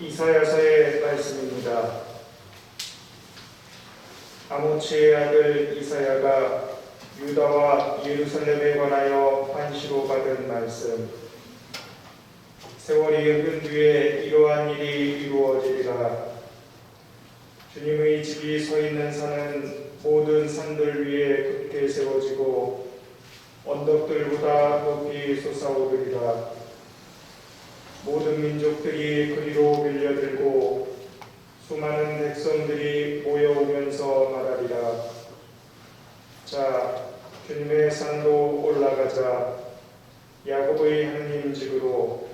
이사야서의 말씀입니다. 아모치의 아들 이사야가 유다와 예루살렘에 관하여 환시로 받은 말씀. 세월이 흐른 뒤에 이러한 일이 이루어지리라. 주님의 집이 서 있는 산은 모든 산들 위에 굳게 세워지고 언덕들보다 높이 솟아오르리라. 모든 민족들이 그리로 밀려들고 수많은 백성들이 모여오면서 말하리라. 자, 주님의 산로 올라가자. 야곱의 하나님 집으로.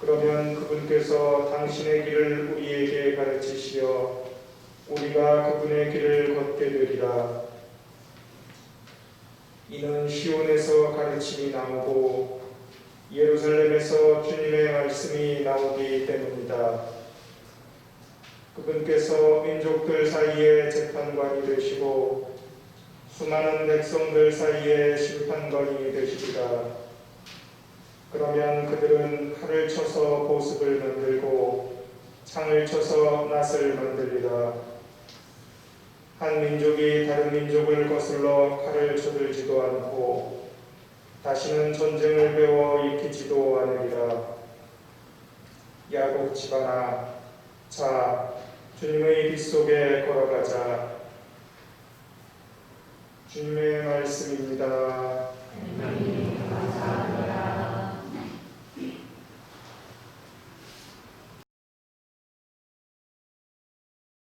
그러면 그분께서 당신의 길을 우리에게 가르치시어 우리가 그분의 길을 걷게 되리라. 이는 시온에서 가르침이 나오고 예루살렘 에서 주님의 말씀이 나오기 때문이다. 그분께서 민족들 사이에 재판관이 되시고 수많은 백성들 사이에 심판관이 되시리라. 그러면 그들은 칼을 쳐서 보습을 만들고 창을 쳐서 낫을 만들리라. 한 민족이 다른 민족을 거슬러 칼을 쳐들지도 않고 다시는 전쟁을 배워 익히지도 않으리라. 야곱 집안아, 자, 주님의 빛 속에 걸어가자. 주님의 말씀입니다.